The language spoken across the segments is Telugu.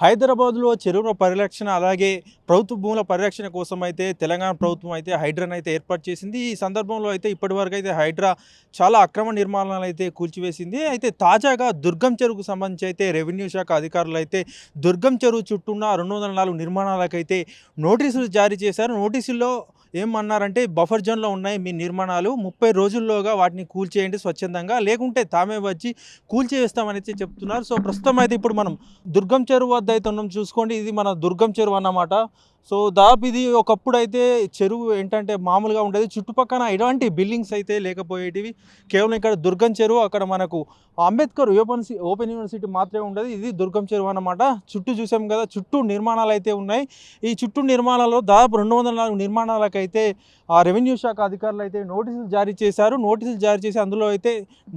హైదరాబాద్లో చెరువుల పరిరక్షణ అలాగే ప్రభుత్వ భూముల పరిరక్షణ కోసం అయితే తెలంగాణ ప్రభుత్వం అయితే హైడ్రాను అయితే ఏర్పాటు చేసింది. ఈ సందర్భంలో అయితే ఇప్పటివరకు అయితే హైడ్రా చాలా అక్రమ నిర్మాణాలు అయితే కూల్చివేసింది. అయితే తాజాగా దుర్గం చెరువుకు సంబంధించి అయితే రెవెన్యూ శాఖ అధికారులు అయితే దుర్గం చెరువు చుట్టూ ఉన్న రెండు వందల నాలుగు నిర్మాణాలకైతే నోటీసులు జారీ చేశారు. నోటీసుల్లో ఏమన్నారంటే బఫర్ జోన్లో ఉన్నాయి మీ నిర్మాణాలు ముప్పై రోజుల్లోగా వాటిని కూల్చేయండి స్వచ్ఛందంగా లేకుంటే తామే వచ్చి కూల్చేస్తామని చెప్తున్నారు. సో ప్రస్తుతం అయితే ఇప్పుడు మనం దుర్గం చెరువు వద్ద అయితే ఉన్నాం. చూసుకోండి ఇది మన దుర్గం చెరువు అన్నమాట. సో దాదాపు ఇది ఒకప్పుడు అయితే చెరువు ఏంటంటే మామూలుగా ఉండేది. చుట్టుపక్కల ఎటువంటి బిల్డింగ్స్ అయితే లేకపోయేటివి. కేవలం ఇక్కడ దుర్గం చెరువు అక్కడ మనకు అంబేద్కర్ ఓపెన్ ఓపెన్ యూనివర్సిటీ మాత్రమే ఉండేది. ఇది దుర్గం చెరువు అన్నమాట. చుట్టూ చూసాం కదా చుట్టూ నిర్మాణాలు అయితే ఉన్నాయి. ఈ చుట్టూ నిర్మాణాల్లో దాదాపు రెండు వందల నాలుగు నిర్మాణాలకైతే ఆ రెవెన్యూ శాఖ అధికారులు అయితే నోటీసులు జారీ చేశారు. నోటీసులు జారీ చేసి అందులో అయితే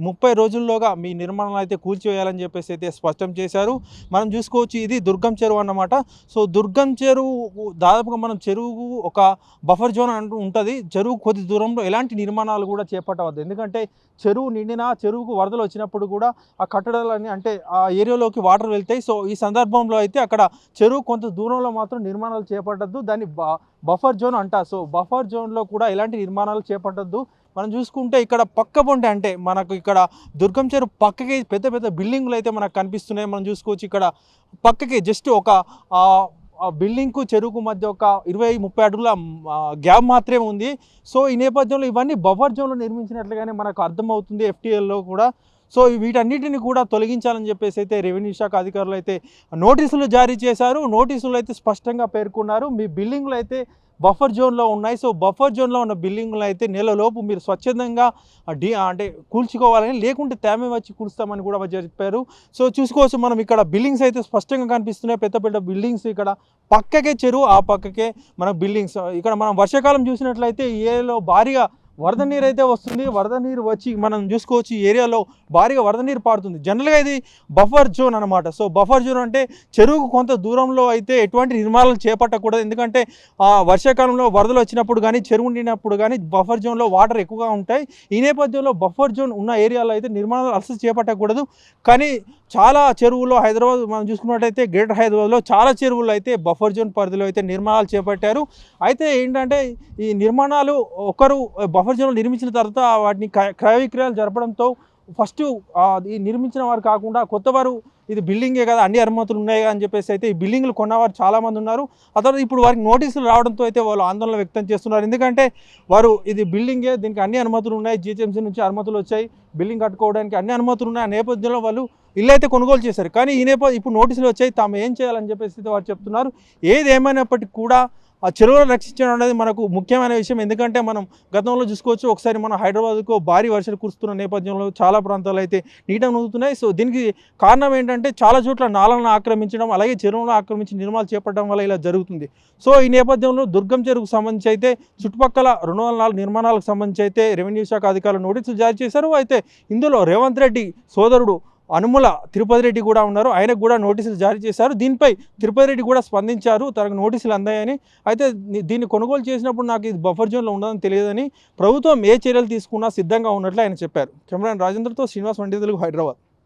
ముప్పై రోజుల్లోగా మీ నిర్మాణాలు అయితే కూల్చివేయాలని చెప్పేసి అయితే స్పష్టం చేశారు. మనం చూసుకోవచ్చు ఇది దుర్గం చెరువు అన్నమాట. సో దుర్గం చెరువు దాదాపుగా మనం చెరువుకు ఒక బఫర్ జోన్ అంటూ ఉంటుంది. చెరువు కొద్ది దూరంలో ఎలాంటి నిర్మాణాలు కూడా చేపట్టవద్దు. ఎందుకంటే చెరువు నిండినా చెరువుకు వరదలు వచ్చినప్పుడు కూడా ఆ కట్టడాలన్నీ అంటే ఆ ఏరియాలోకి వాటర్ వెళ్తాయి. సో ఈ సందర్భంలో అయితే అక్కడ చెరువు కొంత దూరంలో మాత్రం నిర్మాణాలు చేపట్టద్దు. దాన్ని బా బఫర్ జోన్ అంట. సో బఫర్ జోన్లో కూడా ఎలాంటి నిర్మాణాలు చేపట్టద్దు. మనం చూసుకుంటే ఇక్కడ పక్క పొంటి అంటే మనకు ఇక్కడ దుర్గం చెరువు పక్కకి పెద్ద పెద్ద బిల్డింగ్లు అయితే మనకు కనిపిస్తున్నాయి. మనం చూసుకోవచ్చు ఇక్కడ పక్కకి జస్ట్ ఒక బిల్డింగ్కు చెరువుకు మధ్య ఒక ఇరవై ముప్పై అడుగుల గ్యాప్ మాత్రమే ఉంది. సో ఈ నేపథ్యంలో ఇవన్నీ బఫర్ జోన్లో నిర్మించినట్లుగానే మనకు అర్థమవుతుంది. ఎఫ్టీఎల్లో కూడా సో వీటన్నిటిని కూడా తొలగించాలని చెప్పేసి అయితే రెవెన్యూ శాఖ అధికారులు అయితే నోటీసులు జారీ చేశారు. నోటీసులు అయితే స్పష్టంగా పేర్కొన్నారు. మీ బిల్డింగ్లు అయితే బఫర్ జోన్లో ఉన్నాయి. సో బఫర్ జోన్లో ఉన్న బిల్డింగ్లు అయితే నెలలోపు మీరు స్వచ్ఛందంగా డి అంటే కూల్చుకోవాలని లేకుంటే తేమే వచ్చి కూలుస్తామని కూడా చెప్పారు. సో చూసుకోవచ్చు మనం ఇక్కడ బిల్డింగ్స్ అయితే స్పష్టంగా కనిపిస్తున్నాయి. పెద్ద పెద్ద బిల్డింగ్స్ ఇక్కడ పక్కకే చెరువు ఆ పక్కకే మన బిల్డింగ్స్ ఇక్కడ మనం వర్షాకాలం చూసినట్లయితే ఏలో భారీగా వరద నీరు అయితే వస్తుంది వరద నీరు వచ్చి మనం చూసుకోవచ్చు ఈ ఏరియాలో భారీగా వరద నీరు పారుతుంది. జనరల్గా ఇది బఫర్ జోన్ అనమాట సో బఫర్ జోన్ అంటే చెరువుకు కొంత దూరంలో అయితే ఎటువంటి నిర్మాణాలు చేపట్టకూడదు. ఎందుకంటే ఆ, వర్షాకాలంలో వరదలు వచ్చినప్పుడు కానీ చెరువు నిండినప్పుడు కానీ బఫర్ జోన్లో వాటర్ ఎక్కువగా ఉంటాయి. ఈ నేపథ్యంలో బఫర్ జోన్ ఉన్న ఏరియాలో అయితే నిర్మాణాలు అసలు చేపట్టకూడదు. కానీ చాలా చెరువుల్లో హైదరాబాద్ మనం చూసుకున్నట్టయితే గ్రేటర్ హైదరాబాద్లో చాలా చెరువులు అయితే బఫర్ జోన్ పరిధిలో అయితే నిర్మాణాలు చేపట్టారు. అయితే ఏంటంటే ఈ నిర్మాణాలు ఒకరు బఫర్ ప్రపంచంలో నిర్మించిన తర్వాత వాటిని క్రయ విక్రయాలు జరపడంతో ఫస్ట్ ఈ నిర్మించిన వారు కాకుండా కొత్త వారు ఇది బిల్డింగే కదా అన్ని అనుమతులు ఉన్నాయి అని చెప్పేసి అయితే ఈ బిల్డింగ్లు కొన్నవారు చాలామంది ఉన్నారు. ఆ తర్వాత ఇప్పుడు వారికి నోటీసులు రావడంతో అయితే వాళ్ళు ఆందోళన వ్యక్తం చేస్తున్నారు. ఎందుకంటే వారు ఇది బిల్డింగే దీనికి అన్ని అనుమతులు ఉన్నాయి. జీహెచ్ఎంసీ నుంచి అనుమతులు వచ్చాయి. బిల్డింగ్ కట్టుకోవడానికి అన్ని అనుమతులు ఉన్నాయి. ఆ నేపథ్యంలో వాళ్ళు ఇల్లు అయితే కొనుగోలు చేశారు. కానీ ఈ నేపథ్యం ఇప్పుడు నోటీసులు వచ్చాయి. తాము ఏం చేయాలని చెప్పేసి అయితే వారు చెప్తున్నారు. ఏది ఏమైనప్పటికీ కూడా ఆ చెరువులను రక్షించడం అనేది మనకు ముఖ్యమైన విషయం. ఎందుకంటే మనం గతంలో చూసుకోవచ్చు ఒకసారి మన హైదరాబాద్కు భారీ వర్షాలు కురుస్తున్న నేపథ్యంలో చాలా ప్రాంతాలు అయితే నీట నూగుతున్నాయి సో దీనికి కారణం ఏంటంటే చాలా చోట్ల నాలను ఆక్రమించడం అలాగే చెరువులను ఆక్రమించి నిర్మాణాలు చేపట్టడం వల్ల ఇలా జరుగుతుంది. సో ఈ నేపథ్యంలో దుర్గం చెరువుకు సంబంధించి అయితే చుట్టుపక్కల రెండు వందల నాలుగు నిర్మాణాలకు సంబంధించి అయితే రెవెన్యూ శాఖ అధికారులు నోటీసులు జారీ చేశారు. అయితే ఇందులో రేవంత్ రెడ్డి సోదరుడు అనుముల తిరుపతి రెడ్డి కూడా ఉన్నారు. ఆయనకు కూడా నోటీసులు జారీ చేశారు. దీనిపై తిరుపతి రెడ్డి కూడా స్పందించారు. తనకు నోటీసులు అందాయని. అయితే దీన్ని కొనుగోలు చేసినప్పుడు నాకు ఇది బఫర్ జోన్లో ఉండదని తెలియదని ప్రభుత్వం ఏ చర్యలు తీసుకున్నా సిద్ధంగా ఉన్నట్లు ఆయన చెప్పారు. కెమెరాన్ రాజేంద్రతో శ్రీనివాస్ వండితులకు హైదరాబాద్.